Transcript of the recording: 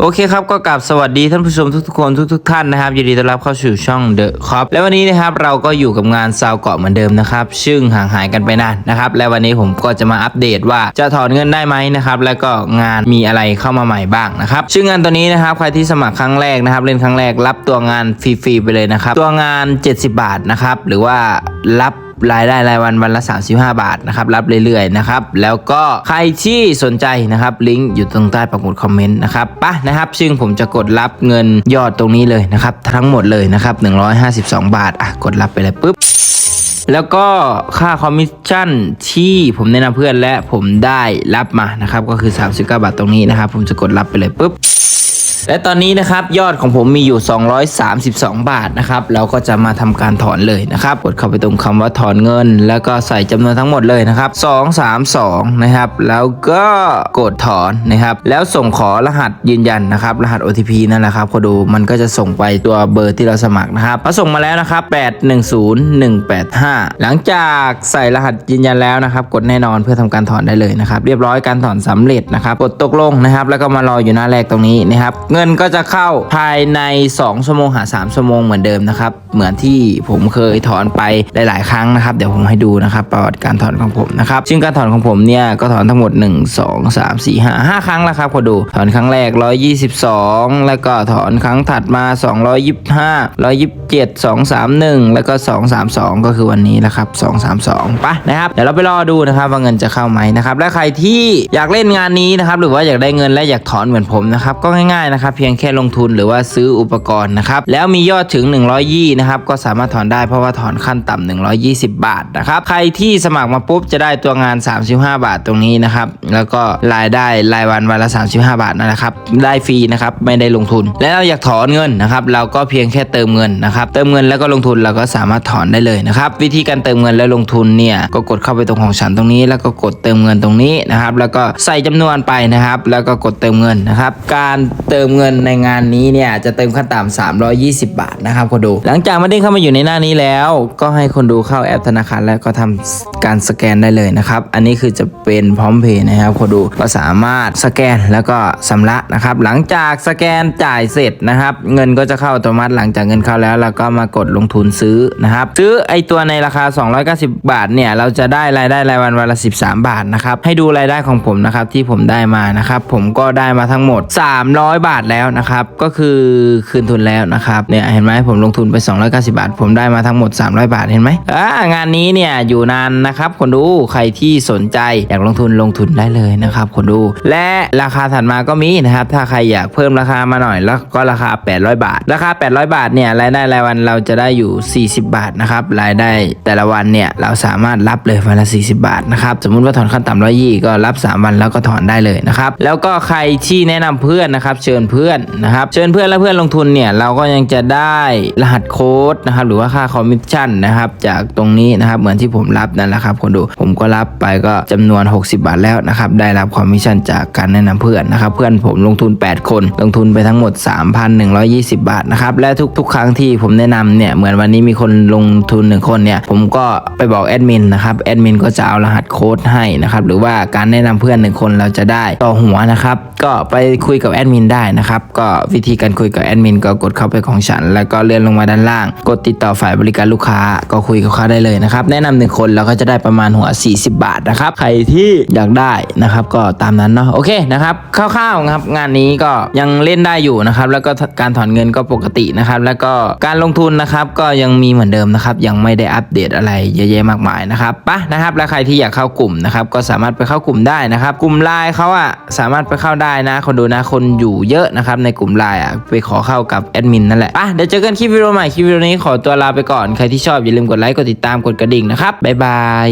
โอเคครับก็กลับสวัสดีท่านผู้ชมทุกๆคนทุกๆท่านนะครับยินดีต้อนรับเข้าสู่ช่อง The Cop และวันนี้นะครับเราก็อยู่กับงานซาวเกาะเหมือนเดิมนะครับซึ่งห่างหายกันไปนานนะครับและวันนี้ผมก็จะมาอัปเดตว่าจะถอนเงินได้ไหมนะครับแล้วก็งานมีอะไรเข้ามาใหม่บ้างนะครับซึ่งงานตัวนี้นะครับใครที่สมัครครั้งแรกนะครับเล่นครั้งแรกรับตัวงานฟรีๆไปเลยนะครับตัวงาน 70 บาทนะครับหรือว่ารับ รายได้รายวันวันละ 35 บาทนะครับรับเรื่อยๆนะครับแล้วก็ใครที่สนใจนะครับลิงก์อยู่ตรงใต้ปักหมุดคอมเมนต์นะครับปะนะครับซึ่งผมจะกดรับเงินยอดตรงนี้เลยนะครับทั้งหมดเลยนะครับ 152 บาทอะกดรับไปเลยปุ๊บแล้วก็ค่าคอมมิชชั่นที่ผมแนะนำเพื่อนและผมได้รับมานะครับก็คือ 39 บาทตรงนี้นะครับผมจะกดรับไปเลยปุ๊บ และตอนนี้นะครับยอดของผมมีอยู่ 232 บาทนะครับเราก็จะมาทำการถอนเลยนะครับกดเข้าไปตรงคำว่าถอนเงิน แล้วก็ใส่จำนวนทั้งหมดเลยนะครับ232นะครับแล้วก็กดถอนนะครับแล้วส่งขอรหัสยืนยันนะครับรหัส OTP นั่นแหละครับก็ดูมันก็จะส่งไปตัวเบอร์ที่เราสมัครนะครับพอส่งมาแล้วนะครับ810185 หลังจากใส่รหัสยืนยันแล้วนะครับกดแน่นอนเพื่อทำการถอนได้เลยนะครับเรียบร้อยการถอนสำเร็จนะครับกดตกลงนะครับแล้วก็มารออยู่หน้าแรกตรงนี้นะครับเงินก็จะเข้าภายใน 2ชั่วโมงหา3ชั่วโมงเหมือนเดิมนะครับ เหมือนที่ผมเคยถอนไปหลาย ๆ ครั้งนะครับ เดี๋ยวผมให้ดูนะครับประวัติการถอนของผมนะครับซึ่งการถอนของผมเนี่ยก็ถอนทั้งหมด 1 2 3 4 5 5 ครั้งแล้วครับขอดูถอนครั้งแรก 122 แล้วก็ถอนครั้งถัดมา 225 127 231 แล้วก็ 232 ก็คือวันนี้แหละครับ 232ปะนะครับเดี๋ยวเราไปรอดูนะครับว่าเงินจะเข้าไหมนะครับและใครที่อยากเล่นงานนี้นะครับหรือว่าอยากได้เงินและอยากถอนเหมือนผมนะครับก็ง่ายๆนะครับเพียงแค่ลงทุนหรือว่าซื้ออุปกรณ์นะครับแล้วมียอดถึง100ยี่นะครับก็สามารถถอนได้เพราะว่าถอนขั้นต่ำ120 บาทนะครับใครที่สมัครมาปุ๊บจะได้ตัวงาน 35 บาทตรงนี้นะครับแล้วก็รายได้รายวันวันละ 35 บาทนั่นแหละครับได้ฟรีนะครับไม่ได้ลงทุน และเราอยากถอนเงินนะครับเราก็เพียงแค่เติมเงินนะครับเติมเงินแล้วก็ลงทุนเราก็สามารถถอนได้เลยนะครับวิธีการเติมเงินและลงทุนเนี่ยก็กดเข้าไปตรงของฉันตรงนี้ แล้วก็กดเติมเงินตรงนี้นะครับแล้วก็ใส่จำนวนไปนะครับแล้วก็กดเติมเงินนะครับการเติมเงินในงานนี้เนี่ยจะเติมขั้นต่ำ320 บาทนะครับคนดู หลังจากมันได้เข้ามาอยู่ในหน้านี้แล้ว ก็ให้คนดูเข้าแอปธนาคารแล้วก็ทำการสแกนได้เลยนะครับ อันนี้คือจะเป็นพร้อมเพย์นะครับคนดูก็สามารถสแกนแล้วก็ชำระนะครับ หลังจากสแกนจ่ายเสร็จนะครับ เงินก็จะเข้าอัตโนมัติหลังจากเงินเข้าแล้วเราก็มากดลงทุนซื้อนะครับซื้อไอตัวในราคา 290 บาทเนี่ยเราจะได้รายได้รายวันวันละ 13 บาทนะครับให้ดูรายได้ของผมนะครับที่ผมได้มานะครับผมก็ได้มาทั้งหมด 300 บาทแล้วนะครับ ก็คือคืนทุนแล้วนะครับ เนี่ยเห็นไหมผมลงทุนไป 290 บาท ผมได้มาทั้งหมด 300 บาทเห็นไหมอ่างานนี้เนี่ยอยู่นานนะครับคนดูใครที่สนใจอยากลงทุนลงทุนได้เลยนะครับคนดู และราคาถัดมาก็มีนะครับ ถ้าใครอยากเพิ่มราคามาหน่อยแล้วก็ราคา 800 บาท ราคา 800 บาทเนี่ยรายได้รายวันเราจะได้อยู่ 40 บาทนะครับรายได้แต่ละวันเนี่ยเราสามารถรับเลยวันละ 40 บาทนะครับสมมุติว่าถอนขั้นต่ำร้อยยี่ก็รับ 3 วันแล้วก็ถอนได้เลยนะครับแล้วก็ใครที่แนะนำเพื่อนนะครับเชิญเพื่อนนะครับเชิญเพื่อนและเพื่อนลงทุนเนี่ยเราก็ยังจะได้รหัสโค้ดนะครับหรือว่าค่าคอมมิชชั่นนะครับจากตรงนี้นะครับเหมือนที่ผมรับนั่นแหละครับคนดูผมก็รับไปก็จำนวน 60 บาทแล้วนะครับได้รับคอมมิชชั่นจากการแนะนำเพื่อนนะครับเพื่อนผมลงทุน 8 คน ลงทุนไปทั้งหมด 3,120 บาทนะครับและทุกๆ ครั้งที่ผมแนะนำเนี่ยเหมือนวันนี้มีคนลงทุนหนึ่งคนเนี่ยผมก็ไปบอกแอดมินนะครับแอดมินก็จะเอารหัสโค้ดให้นะครับหรือว่าการแนะนำเพื่อนหนึ่งคนเราจะได้ต่อหัวนะครับก็ไปคุยกับแอดมินได้นะครับ ก็วิธีการคุยกับแอดมินก็กดเข้าไปของฉัน แล้วก็เลื่อนลงมาด้านล่าง กดติดต่อฝ่ายบริการลูกค้าก็คุยกับเขาได้เลยนะครับ แนะนำหนึ่งคนเราก็จะได้ประมาณหัว 40 บาทนะครับ ใครที่อยากได้นะครับ ก็ตามนั้นเนาะโอเคนะครับคร่าวๆนะครับงานนี้ก็ยังเล่นได้อยู่นะครับ แล้วก็การถอนเงินก็ปกตินะครับ แล้วก็การลงทุนนะครับก็ยังมีเหมือนเดิมนะครับ ยังไม่ได้อัปเดตอะไรเยอะแยะมากมายนะครับปะนะครับ แล้วใครที่อยากเข้ากลุ่มนะครับก็สามารถไปเข้ากลุ่มได้นะครับ กลุ่มไลน์เขาอะสามารถไปเข้าได้นะ คนดูนะคนอยู่เยอะนะครับในกลุ่มไลน์อะไปขอเข้ากับแอดมินนั่นแหละปะเดี๋ยวเจอกันคลิปวิดีโอใหม่คลิปวิดีโอนี้ขอตัวลาไปก่อนใครที่ชอบอย่าลืมกดไลค์กดติดตามกดกระดิ่งนะครับบ๊ายบาย